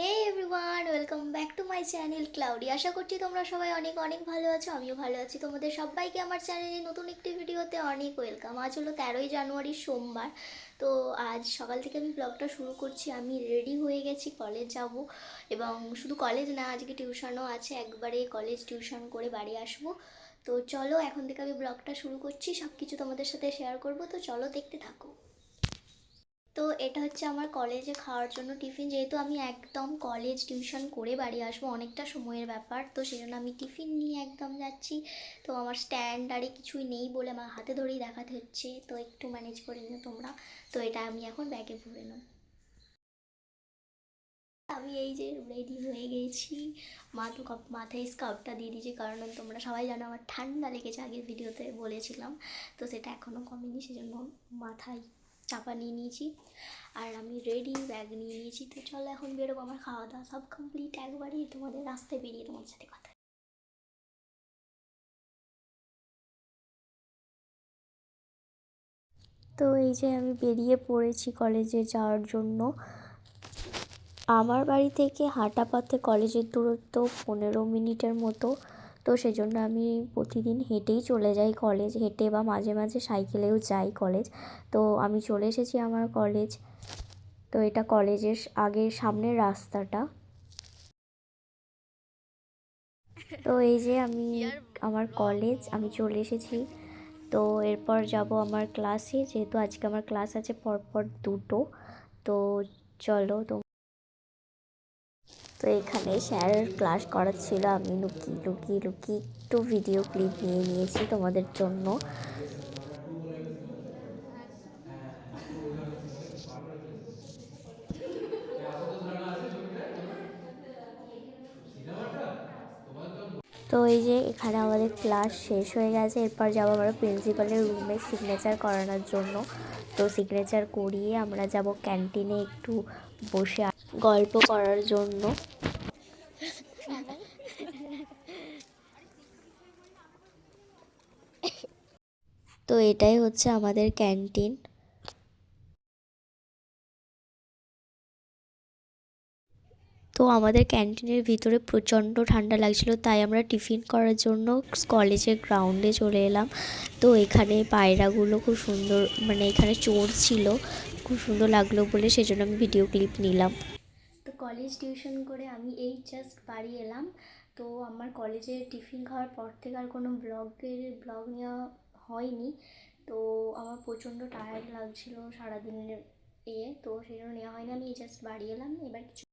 Hey everyone welcome back to my channel cloudy আশা করছি তোমরা সবাই অনেক অনেক ভালো আছো, আমিও ভালো আছি। তোমাদের সবাইকে আমার চ্যানেলে নতুন একটি ভিডিওতে অনেক ওয়েলকাম আজ হলো তেরোই জানুয়ারি, সোমবার। তো আজ সকাল থেকে আমি ব্লগটা শুরু করছি। আমি রেডি হয়ে গেছি কলেজ যাব। এবং শুধু কলেজ না, আজকে টিউশনও আছে। একবারে কলেজ টিউশন করে বাড়ি আসব। তো চলো, এখন থেকে আমি ব্লগটা শুরু করছি। সব কিছু তোমাদের সাথে শেয়ার করব। তো চলো দেখতে থাকো। তো এটা হচ্ছে আমার কলেজে খাওয়ার জন্য টিফিন। যেহেতু আমি একদম কলেজ টিউশন করে বাড়ি আসব, অনেকটা সময়ের ব্যাপার। তো সেই জন্য আমি টিফিন নিয়ে একদম যাচ্ছি। তো আমার স্ট্যান্ড আরে কিছুই নেই বলে আমার হাতে ধরেই দেখাতে হচ্ছে। তো একটু ম্যানেজ করে নিও তোমরা। তো এটা আমি এখন ব্যাগে ভরে নেব। আমি এই যে রেডি হয়ে গেছি। মা তো কপ- মাথায় স্কার্ফটা দিয়ে দিয়েছি। কারণ তোমরা সবাই জানো আমার ঠান্ডা লেগেছে আগের ভিডিওতে বলেছিলাম। তো সেটা এখনও কমেনি, সেজন্য মাথায় চাপা নিয়ে নিয়েছি। আর আমি রেডি ব্যাগ নিয়ে নিয়েছি। তো চলো এখন বেরোবো, আমার খাওয়া দাওয়া সব কমপ্লিট একবারই তোমাদের রাস্তায় বেরিয়ে তোমাদের সাথে কথা তো এই যে আমি বেরিয়ে পড়েছি কলেজে যাওয়ার জন্য। আমার বাড়ি থেকে হাঁটা পথে কলেজের দূরত্ব পনেরো মিনিটের মতো। তো সেজন্য আমি প্রতিদিন হেঁটেই চলে যাই কলেজ হেঁটে বা মাঝে মাঝে সাইকেলেও যাই কলেজ তো আমি চলে এসেছি আমার কলেজ তো এটা কলেজের আগের সামনের রাস্তাটা। তো এই যে আমি আমার কলেজ আমি চলে এসেছি। তো এরপর যাব আমার ক্লাসে যেহেতু আজকে আমার ক্লাস আছে পরপর দুটো। তো চলো তো তো এখানে স্যারের ক্লাস করাচ্ছিল, আমি লুকিয়ে লুকিয়ে লুকিয়ে একটু ভিডিও ক্লিপ নিয়ে নিয়েছি তোমাদের জন্য। তো এই যে এখানে আমাদের ক্লাস শেষ হয়ে গেছে, এরপর যাব আমরা প্রিন্সিপালের রুমে সিগনেচার করানোর জন্য। তো সিগনেচার করিয়ে আমরা যাব ক্যান্টিনে একটু বসে গল্প করার জন্য। তো এটাই হচ্ছে আমাদের ক্যান্টিন। তো আমাদের ক্যান্টিনের ভিতরে প্রচণ্ড ঠান্ডা লাগছিল, তাই আমরা টিফিন করার জন্য কলেজের গ্রাউন্ডে চলে এলাম। তো এখানে পায়রাগুলো খুব সুন্দর মানে এখানে চোর ছিল, খুব সুন্দর লাগল বলে সেজন্য আমি ভিডিও ক্লিপ নিলাম। তো কলেজ টিউশন করে আমি এই জাস্ট বাড়ি এলাম। তো আমার কলেজে টিফিন খাওয়ার পর থেকে আর কোনো ব্লগের, ব্লগ নেওয়া হয়নি। তো আমার প্রচণ্ড টায়ার্ড লাগছিল সারাদিনের ইয়ে তো সেই জন্য নেওয়া হয়নি। আমি জাস্ট বাড়ি এলাম, এবার কিছু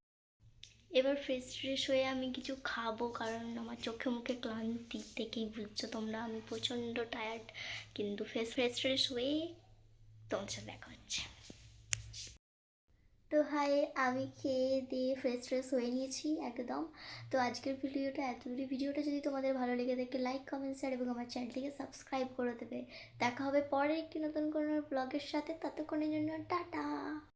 এবার ফ্রেশ ফ্রেশ হয়ে আমি কিছু খাব, কারণ আমার চোখে মুখে ক্লান্তি থেকেই বুঝছ তোমরা। আমি প্রচণ্ড টায়ার্ড কিন্তু ফ্রেশ ফ্রেশ ফ্রেশ হয়ে তোমার সাথে দেখা হচ্ছে। তো হাই আমি খেয়ে দিয়ে ফ্রেশ ফ্রেশ হয়ে নিয়েছি একদম। তো আজকের ভিডিওটা এত ভিডিওটা যদি তোমাদের ভালো লেগে থাকে লাইক কমেন্ট শেয়ার এবং আমার চ্যানেলটিকে সাবস্ক্রাইব করে দেবে। দেখা হবে পরে একটি নতুন কোনো ব্লগের সাথে। ততক্ষণের জন্য টাটা!